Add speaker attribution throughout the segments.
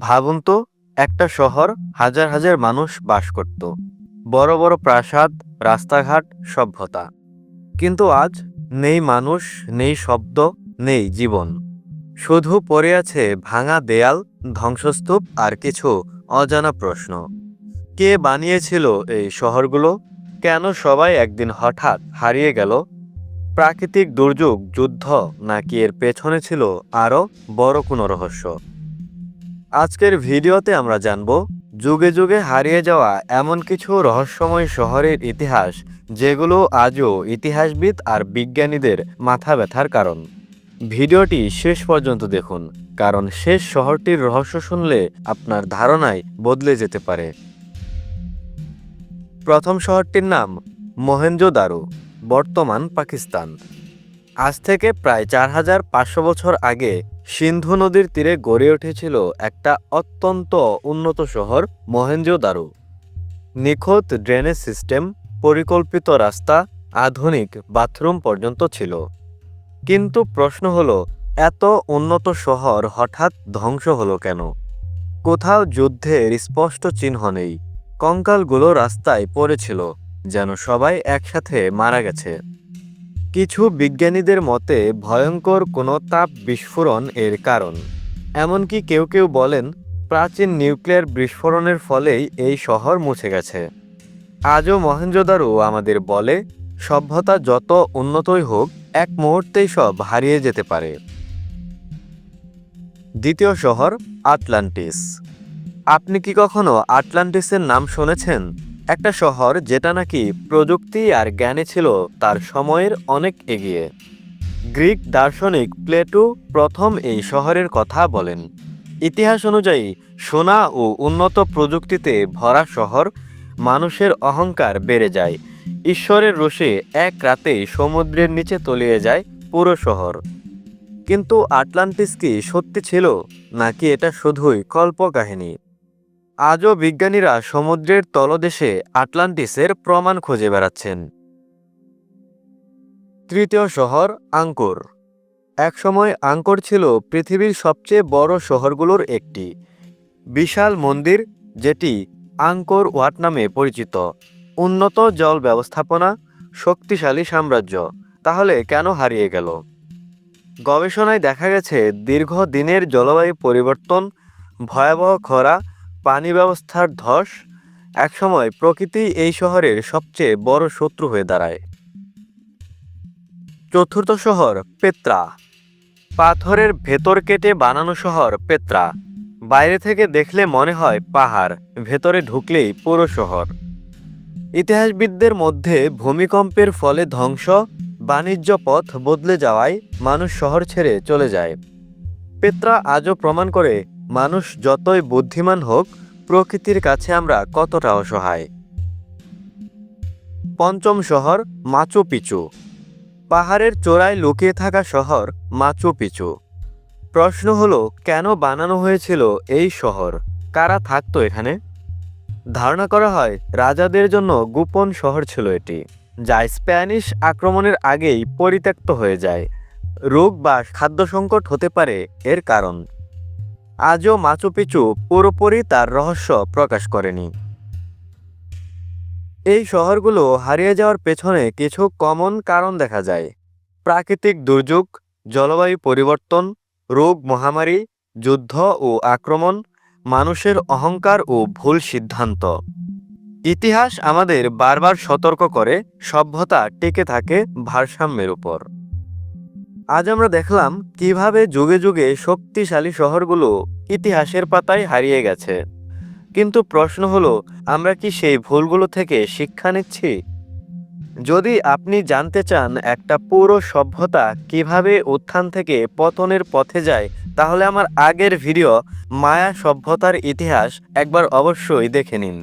Speaker 1: ভাবুন তো, একটা শহর হাজার হাজার মানুষ বাস করত। বড় বড় প্রাসাদ, রাস্তাঘাট, সভ্যতা। কিন্তু আজ নেই মানুষ, নেই শব্দ, নেই জীবন। শুধু পড়ে আছে ভাঙা দেয়াল, ধ্বংসস্তূপ আর কিছু অজানা প্রশ্ন। কে বানিয়েছিল এই শহরগুলো? কেন সবাই একদিন হঠাৎ হারিয়ে গেল? প্রাকৃতিক দুর্যোগ, যুদ্ধ, নাকি এর পেছনে ছিল আরও বড় কোনো রহস্য? আজকের ভিডিওতে আমরা জানব, যুগে যুগে হারিয়ে যাওয়া এমন কিছু রহস্যময় শহরের ইতিহাস, যেগুলো আজও ইতিহাসবিদ আর বিজ্ঞানীদের মাথা ব্যথার কারণ। ভিডিওটি শেষ পর্যন্ত দেখুন, কারণ শেষ শহরটির রহস্য শুনলে আপনার ধারণাই বদলে যেতে পারে। প্রথম শহরটির নাম মহেঞ্জোদারো বর্তমান পাকিস্তান। আজ থেকে প্রায় চার হাজার পাঁচশো বছর আগে সিন্ধু নদীর তীরে গড়ে উঠেছিল একটা অত্যন্ত উন্নত শহর মহেঞ্জোদারো নিখুঁত ড্রেনেজ সিস্টেম, পরিকল্পিত রাস্তা, আধুনিক বাথরুম পর্যন্ত ছিল। কিন্তু প্রশ্ন হলো, এত উন্নত শহর হঠাৎ ধ্বংস হলো কেন? কোথাও যুদ্ধের স্পষ্ট চিহ্ন নেই। কঙ্কালগুলো রাস্তায় পড়েছিল, যেন সবাই একসাথে মারা গেছে। কিছু বিজ্ঞানীদের মতে, ভয়ঙ্কর কোনো তাপ বিস্ফোরণ এর কারণ। এমনকি কেউ কেউ বলেন, প্রাচীন নিউক্লিয়ার বিস্ফোরণের ফলেই এই শহর মুছে গেছে। আজও মহেঞ্জোদারো আমাদের বলে, সভ্যতা যত উন্নতই হোক, এক মুহূর্তেই সব হারিয়ে যেতে পারে। দ্বিতীয় শহর আটলান্টিস। আপনি কি কখনো আটলান্টিসের নাম শুনেছেন? একটা শহর যেটা নাকি প্রযুক্তি আর জ্ঞানে ছিল, তার সময়ের অনেক এগিয়ে। গ্রিক দার্শনিক প্লেটো প্রথম এই শহরের কথা বলেন। ইতিহাস অনুযায়ী, সোনা ও উন্নত প্রযুক্তিতে ভরা শহর, মানুষের অহংকার বেড়ে যায়। ঈশ্বরের রোষে এক রাতেই সমুদ্রের নিচে তলিয়ে যায় পুরো শহর। কিন্তু আটলান্টিস কি সত্যি ছিল, নাকি এটা শুধুই কল্পকাহিনী? আজও বিজ্ঞানীরা সমুদ্রের তলদেশে আটলান্টিসের প্রমাণ খুঁজে বেড়াচ্ছেন। তৃতীয় শহর আঙ্কোর। একসময় আঙ্কোর ছিল পৃথিবীর সবচেয়ে বড় শহরগুলোর একটি বিশাল মন্দির, যেটি আঙ্কোর ওয়াট নামে পরিচিত। উন্নত জল ব্যবস্থাপনা, শক্তিশালী সাম্রাজ্য, তাহলে কেন হারিয়ে গেল? গবেষণায় দেখা গেছে দীর্ঘ দিনের জলবায়ু পরিবর্তন, ভয়াবহ খরা পানি ব্যবস্থার ধস একসময় প্রকৃতি এই শহরের সবচেয়ে বড় শত্রু হয়ে দাঁড়ায়। চতুর্থ শহর পেত্রা। পাথরের ভেতর কেটে বানানো শহর পেত্রা। বাইরে থেকে দেখলে মনে হয় পাহাড়, ভেতরে ঢুকলেই পুরো শহর। ইতিহাসবিদদের মধ্যে ভূমিকম্পের ফলে ধ্বংস, বাণিজ্য পথ বদলে যাওয়ায় মানুষ শহর ছেড়ে চলে যায়। পেত্রা আজও প্রমাণ করে মানুষ যতই বুদ্ধিমান হোক, প্রকৃতির কাছে আমরা কতটা অসহায়। পঞ্চম শহর, মাচু পিচু। পাহাড়ের চোরায় লুকিয়ে থাকা শহর, মাচু পিচু। প্রশ্ন হলো, কেন বানানো হয়েছিল এই শহর? কারা থাকতো এখানে? ধারণা করা হয়, রাজাদের জন্য গোপন শহর ছিল এটি, যা স্প্যানিশ আক্রমণের আগেই পরিত্যক্ত হয়ে যায়। রোগ বা খাদ্য সংকট হতে পারে, এর কারণ। আজও মাচু পিচু পুরোপুরি তার রহস্য প্রকাশ করেনি। এই শহরগুলো হারিয়ে যাওয়ার পেছনে কিছু কমন কারণ দেখা যায়। প্রাকৃতিক দুর্যোগ, জলবায়ু পরিবর্তন, রোগ মহামারী, যুদ্ধ ও আক্রমণ, মানুষের অহংকার ও ভুল সিদ্ধান্ত। ইতিহাস আমাদের বারবার সতর্ক করে সভ্যতা টিকে থাকে ভারসাম্যের উপর। আজ আমরা দেখলাম কীভাবে যুগে যুগে শক্তিশালী শহরগুলো ইতিহাসের পাতায় হারিয়ে গেছে। কিন্তু প্রশ্ন হলো, আমরা কি সেই ভুলগুলো থেকে শিক্ষা নিচ্ছি? যদি আপনি জানতে চান একটা পুরো সভ্যতা কীভাবে উত্থান থেকে পতনের পথে যায়, তাহলে আমার আগের ভিডিও মায়া সভ্যতার ইতিহাস একবার অবশ্যই দেখে নিন।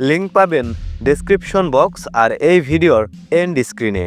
Speaker 1: লিঙ্ক পাবেন ডেসক্রিপশন বক্স আর এই ভিডিওর এন্ড স্ক্রিনে